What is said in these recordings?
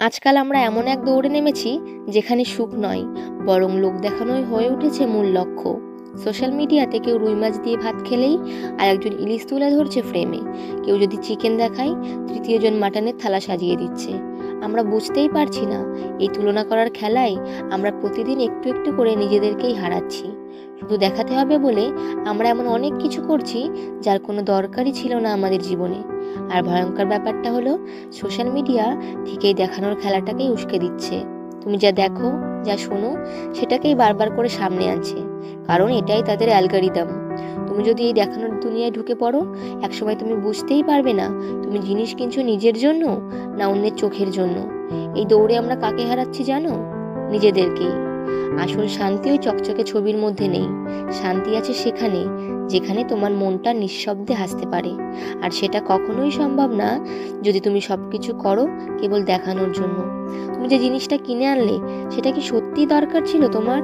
আজকাল আমরা এমন এক দৌড়ে নেমেছি যেখানে সুখ নয়, বরং লোক দেখানোই হয়ে উঠেছে মূল লক্ষ্য। সোশ্যাল মিডিয়াতে কেউ রুই মাছ দিয়ে ভাত খেলেই আর একজন ইলিশ তুলে ধরছে ফ্রেমে কেউ যদি চিকেন দেখায়, তৃতীয়জন মাটনের থালা সাজিয়ে দিচ্ছে। আমরা বুঝতেই পারছি না। এই তুলনা করার খেলায় আমরা প্রতিদিন একটু একটু করে নিজেদেরকেই হারাচ্ছি। শুধু দেখাতে হবে বলে আমরা এমন অনেক কিছু করছি যার কোনো দরকারই ছিল না আমাদের জীবনে। আর ভয়ঙ্কর ব্যাপারটা হলো, সোশ্যাল মিডিয়া ঠিক এই দেখানোর খেলাটাকেই উস্কে দিচ্ছে। তুমি যা দেখো, যা শোনো, সেটাকেই বারবার করে সামনে আনছে। কারণ এটাই তাদের অ্যালগারিদম। তুমি যদি এই দেখানোর দুনিয়ায় ঢুকে পড়ো, একসময় তুমি বুঝতেই পারবে না তুমি জিনিস কিনছো নিজের জন্য না অন্যের চোখের জন্য। এই দৌড়ে আমরা কাকে হারাচ্ছি জানো? নিজেদেরকেই। আসল শান্তি ওই চকচকে ছবির মধ্যে নেই। শান্তি আছে সেখানে, যেখানে তোমার মনটা নিঃশব্দে হাসতে পারে। আর সেটা কখনোই সম্ভব না যদি তুমি সব কিছু করো কেবল দেখানোর জন্য। তুমি যে জিনিসটা কিনে আনলে, সেটা কি সত্যি দরকার ছিল তোমার?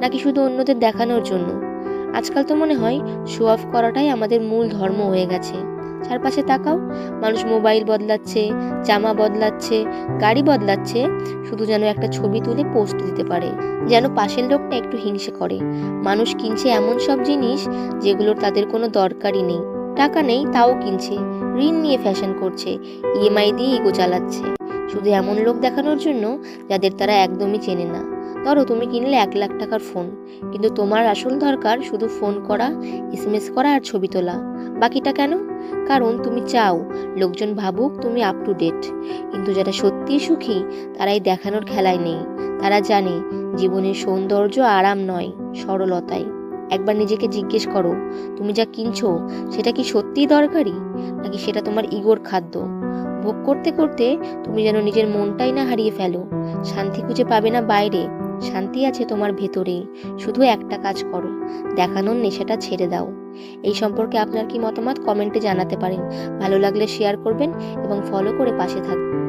নাকি শুধু অন্যদের দেখানোর জন্য? আজকাল তো মনে হয় শো অফ করাটাই আমাদের মূল ধর্ম হয়ে গেছে। চারপাশে তাকাও, মানুষ মোবাইল বদলাচ্ছে, জামা বদলাচ্ছে, গাড়ি বদলাচ্ছে, শুধু যেন একটা ছবি তুলে পোস্ট দিতে পারে, যেন পাশের লোকটা একটু হিংসে করে। মানুষ কিনছে এমন সব জিনিস যেগুলোর তাদের কোনো দরকারই নেই। টাকা নেই, তাও কিনছে। ঋণ নিয়ে ফ্যাশন করছে ইএমআই দিয়ে ইগো চালাচ্ছে। শুধু এমন লোক দেখানোর জন্য যাদের তারা একদমই চেনে না। ধরো তুমি কিনলে এক লাখ টাকার ফোন কিন্তু তোমার আসল দরকার শুধু ফোন করা এসএমএস করা আর ছবি তোলা। বাকিটা কেন? কারণ তুমি চাও লোকজন ভাবুক তুমি আপ টু ডেট কিন্তু যারা সত্যিই সুখী, তারাই দেখানোর খেলায় নেই। তারা জানে জীবনের সৌন্দর্য আরাম নয় সরলতায় একবার নিজেকে জিজ্ঞেস করো, তুমি যা কিনছো, সেটা কি সত্যিই দরকারি? নাকি সেটা তোমার ইগোর খাদ্য? ভোগ করতে করতে তুমি যেন নিজের মনটাই না হারিয়ে ফেলো। শান্তি খুঁজে পাবে না বাইরে। শান্তি আছে তোমার ভেতরে। শুধু একটা কাজ করো। দেখানোর নেশাটা ছেড়ে দাও। এই সম্পর্কে আপনার কি মতামত? কমেন্টে জানাতে পারেন। ভালো লাগলে শেয়ার করবেন এবং ফলো করে পাশে থাকবেন